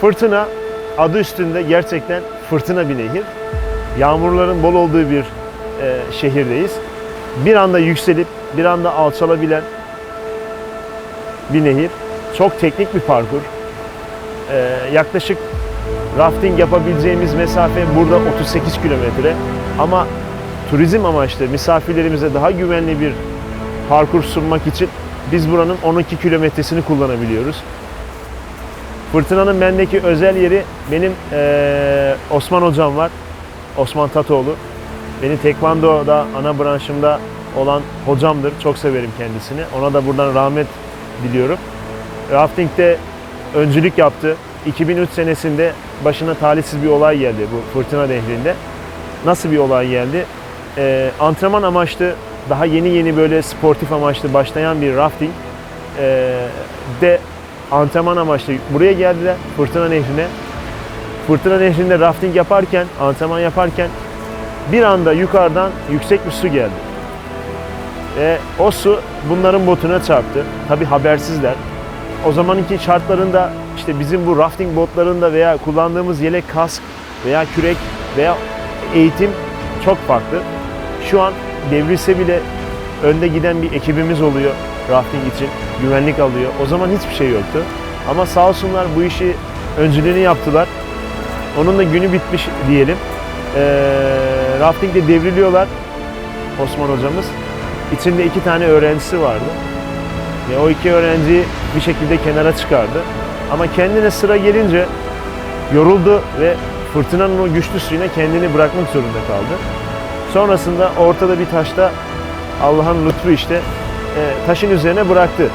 Fırtına adı üstünde gerçekten fırtına bir nehir. Yağmurların bol olduğu bir e, şehirdeyiz. Bir anda yükselip bir anda alçalabilen bir nehir. Çok teknik bir parkur. E, yaklaşık rafting yapabileceğimiz mesafe burada 38 kilometre. Ama turizm amaçlı misafirlerimize daha güvenli bir parkur sunmak için biz buranın 12 kilometresini kullanabiliyoruz. Fırtınanın bendeki özel yeri benim eee, Osman hocam var. Osman Tatoğlu. Beni Tekvando'da ana branşımda olan hocamdır. Çok severim kendisini. Ona da buradan rahmet diliyorum. Rafting'de öncülük yaptı. 2003 senesinde başına talihsiz bir olay geldi bu fırtına nehrinde. Nasıl bir olay geldi? Eee, antrenman amaçlı daha yeni yeni böyle sportif amaçlı başlayan bir rafting eee, de antrenman amaçlı buraya geldiler Fırtına Nehri'ne. Fırtına Nehri'nde rafting yaparken, antrenman yaparken bir anda yukarıdan yüksek bir su geldi. Ve o su bunların botuna çarptı. Tabi habersizler. O zamanki şartlarında işte bizim bu rafting botlarında veya kullandığımız yelek kask veya kürek veya eğitim çok farklı. Şu an devrilse bile önde giden bir ekibimiz oluyor rafting için. Güvenlik alıyor. O zaman hiçbir şey yoktu. Ama sağ olsunlar bu işi öncülüğünü yaptılar. Onun da günü bitmiş diyelim. Ee, raftingde devriliyorlar Osman hocamız. İçinde iki tane öğrencisi vardı. Ve o iki öğrenciyi bir şekilde kenara çıkardı. Ama kendine sıra gelince yoruldu ve fırtınanın o güçlü suyuna kendini bırakmak zorunda kaldı. Sonrasında ortada bir taşta Allah'ın lütfu işte e, taşın üzerine bıraktı.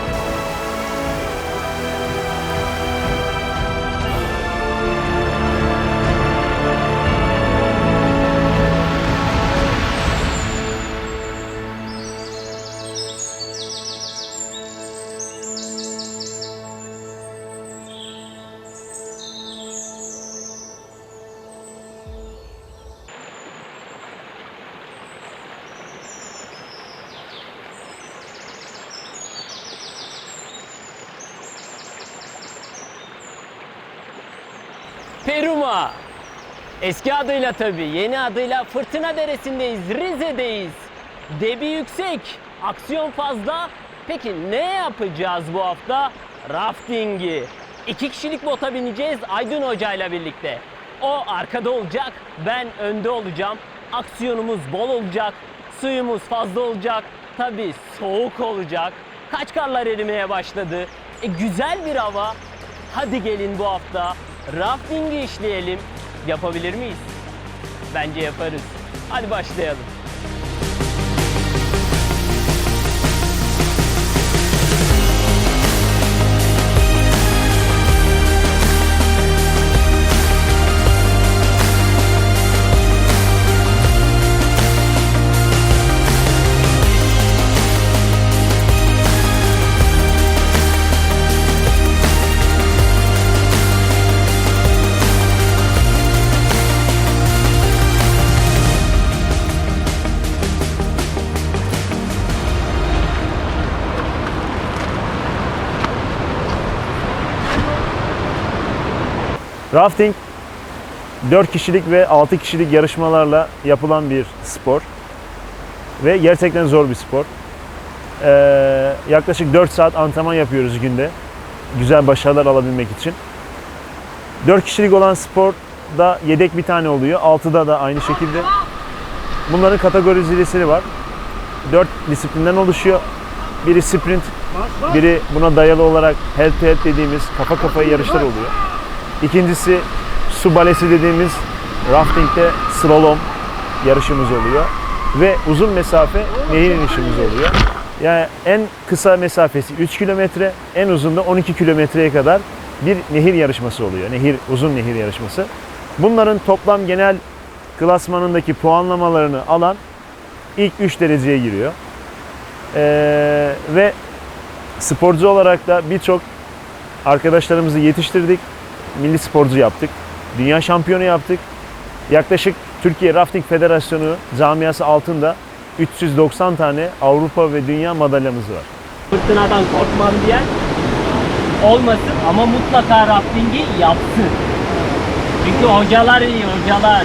Peruma. Eski adıyla tabii, yeni adıyla Fırtına Deresi'ndeyiz, Rize'deyiz. Debi yüksek, aksiyon fazla. Peki ne yapacağız bu hafta? Raftingi. İki kişilik bota bineceğiz Aydın Hoca ile birlikte. O arkada olacak, ben önde olacağım. Aksiyonumuz bol olacak, suyumuz fazla olacak. Tabii soğuk olacak. Kaç karlar erimeye başladı. E, güzel bir hava. Hadi gelin bu hafta raftingi işleyelim. Yapabilir miyiz? Bence yaparız. Hadi başlayalım. Rafting 4 kişilik ve 6 kişilik yarışmalarla yapılan bir spor. Ve gerçekten zor bir spor. Ee, yaklaşık 4 saat antrenman yapıyoruz günde. Güzel başarılar alabilmek için. 4 kişilik olan sporda yedek bir tane oluyor. 6'da da aynı şekilde. Bunların kategorizeleri var. 4 disiplinden oluşuyor. Biri sprint, biri buna dayalı olarak head to head dediğimiz kafa kafaya yarışlar oluyor. İkincisi su balesi dediğimiz raftingde slalom yarışımız oluyor. Ve uzun mesafe nehir inişimiz oluyor. Yani en kısa mesafesi 3 kilometre, en uzun da 12 kilometreye kadar bir nehir yarışması oluyor. Nehir, uzun nehir yarışması. Bunların toplam genel klasmanındaki puanlamalarını alan ilk 3 dereceye giriyor. Ee, ve sporcu olarak da birçok arkadaşlarımızı yetiştirdik milli sporcu yaptık. Dünya şampiyonu yaptık. Yaklaşık Türkiye Rafting Federasyonu camiası altında 390 tane Avrupa ve dünya madalyamız var. Fırtınadan korkmam diyen olmasın ama mutlaka raftingi yapsın. Çünkü hocalar iyi hocalar.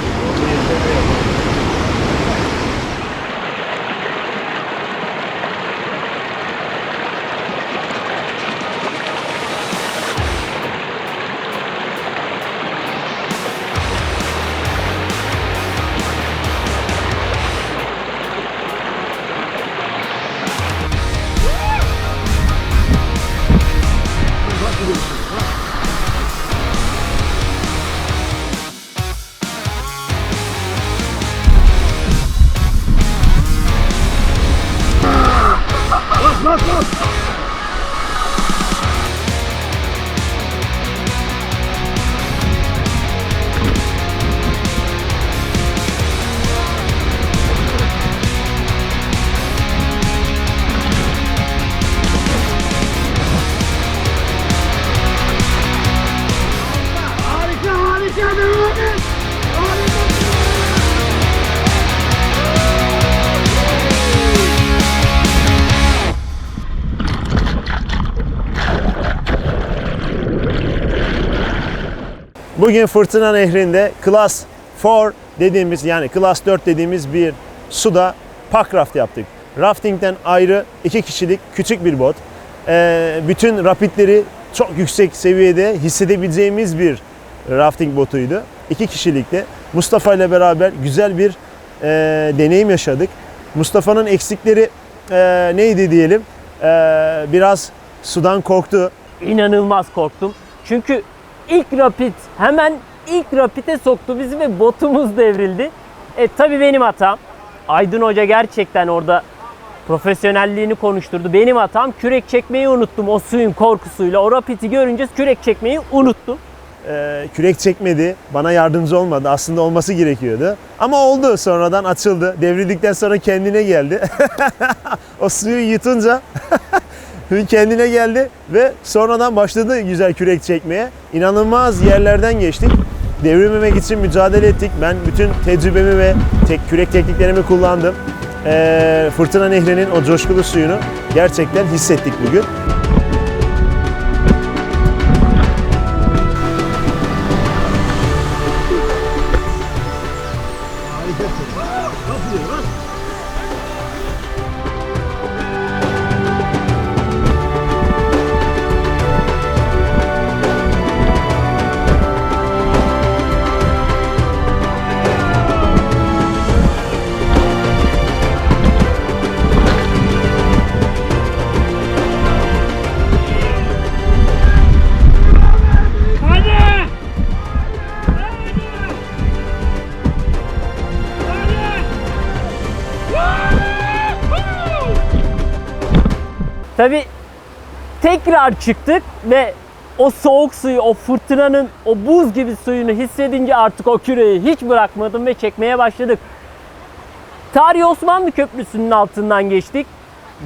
Bugün Fırtına Nehri'nde Class 4 dediğimiz yani Class 4 dediğimiz bir suda park raft yaptık. Raftingden ayrı iki kişilik küçük bir bot. Ee, bütün rapidleri çok yüksek seviyede hissedebileceğimiz bir rafting botuydu. İki kişilikte. Mustafa ile beraber güzel bir e, deneyim yaşadık. Mustafa'nın eksikleri e, neydi diyelim? E, biraz sudan korktu. İnanılmaz korktum. Çünkü ilk rapid hemen ilk rapide soktu bizi ve botumuz devrildi. E tabi benim hatam. Aydın Hoca gerçekten orada profesyonelliğini konuşturdu. Benim hatam kürek çekmeyi unuttum o suyun korkusuyla. O rapidi görünce kürek çekmeyi unuttum. Ee, kürek çekmedi. Bana yardımcı olmadı. Aslında olması gerekiyordu. Ama oldu. Sonradan açıldı. Devrildikten sonra kendine geldi. o suyu yutunca kendine geldi ve sonradan başladı güzel kürek çekmeye. İnanılmaz yerlerden geçtik. Devrilmemek için mücadele ettik. Ben bütün tecrübemi ve tek kürek tekniklerimi kullandım. Ee, Fırtına Nehri'nin o coşkulu suyunu gerçekten hissettik bugün. Tabi tekrar çıktık ve o soğuk suyu, o fırtınanın o buz gibi suyunu hissedince artık o küreği hiç bırakmadım ve çekmeye başladık. Tarihi Osmanlı Köprüsü'nün altından geçtik.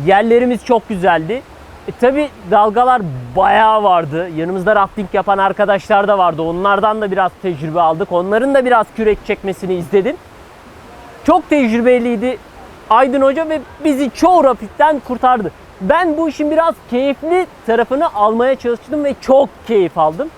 Yerlerimiz çok güzeldi. E, tabi dalgalar bayağı vardı. Yanımızda rafting yapan arkadaşlar da vardı. Onlardan da biraz tecrübe aldık. Onların da biraz kürek çekmesini izledim. Çok tecrübeliydi Aydın Hoca ve bizi çoğu rapidden kurtardı. Ben bu işin biraz keyifli tarafını almaya çalıştım ve çok keyif aldım.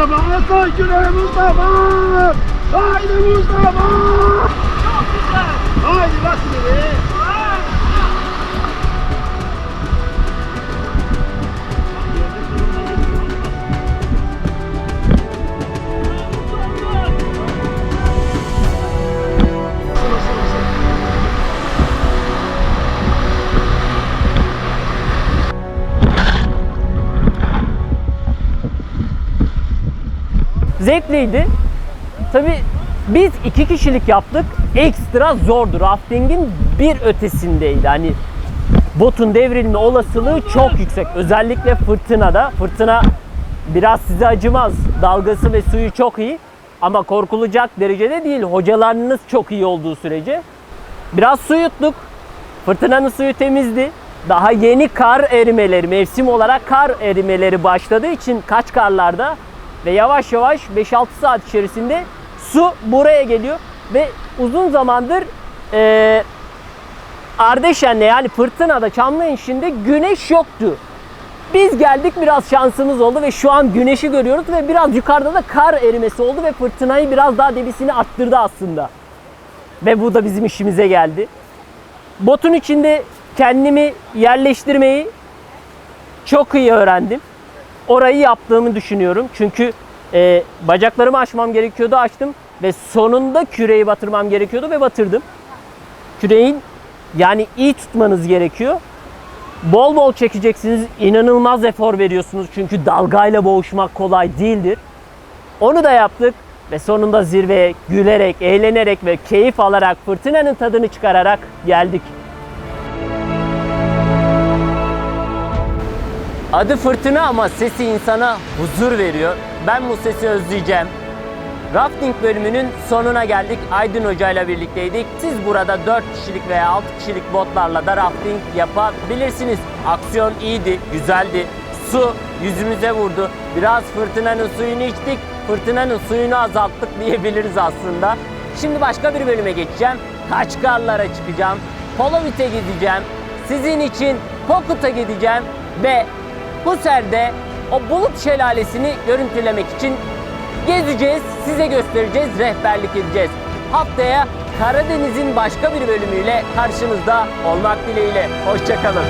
Mustafa. Aslan küreği Mustafa. Haydi Mustafa. Zevkliydi. Tabi biz iki kişilik yaptık. Ekstra zordu. Raftingin bir ötesindeydi. Hani botun devrilme olasılığı çok yüksek. Özellikle fırtınada. Fırtına biraz size acımaz. Dalgası ve suyu çok iyi. Ama korkulacak derecede değil. Hocalarınız çok iyi olduğu sürece. Biraz su yuttuk. Fırtınanın suyu temizdi. Daha yeni kar erimeleri, mevsim olarak kar erimeleri başladığı için kaç karlarda ve yavaş yavaş 5-6 saat içerisinde su buraya geliyor ve uzun zamandır eee Ardeşen'de yani fırtınada Çamlıhemşin'de güneş yoktu. Biz geldik biraz şansımız oldu ve şu an güneşi görüyoruz ve biraz yukarıda da kar erimesi oldu ve fırtınayı biraz daha debisini arttırdı aslında. Ve bu da bizim işimize geldi. Botun içinde kendimi yerleştirmeyi çok iyi öğrendim. Orayı yaptığımı düşünüyorum. Çünkü e, bacaklarımı açmam gerekiyordu açtım ve sonunda küreyi batırmam gerekiyordu ve batırdım. Küreğin yani iyi tutmanız gerekiyor. Bol bol çekeceksiniz. İnanılmaz efor veriyorsunuz. Çünkü dalgayla boğuşmak kolay değildir. Onu da yaptık ve sonunda zirveye gülerek, eğlenerek ve keyif alarak, fırtınanın tadını çıkararak geldik. Adı fırtına ama sesi insana huzur veriyor. Ben bu sesi özleyeceğim. Rafting bölümünün sonuna geldik. Aydın Hoca ile birlikteydik. Siz burada 4 kişilik veya 6 kişilik botlarla da rafting yapabilirsiniz. Aksiyon iyiydi, güzeldi. Su yüzümüze vurdu. Biraz fırtınanın suyunu içtik. Fırtınanın suyunu azalttık diyebiliriz aslında. Şimdi başka bir bölüme geçeceğim. Kaçkarlara çıkacağım. Polovit'e gideceğim. Sizin için Pokut'a gideceğim ve Husser'de o bulut şelalesini görüntülemek için gezeceğiz, size göstereceğiz, rehberlik edeceğiz. Haftaya Karadeniz'in başka bir bölümüyle karşınızda olmak dileğiyle. Hoşçakalın.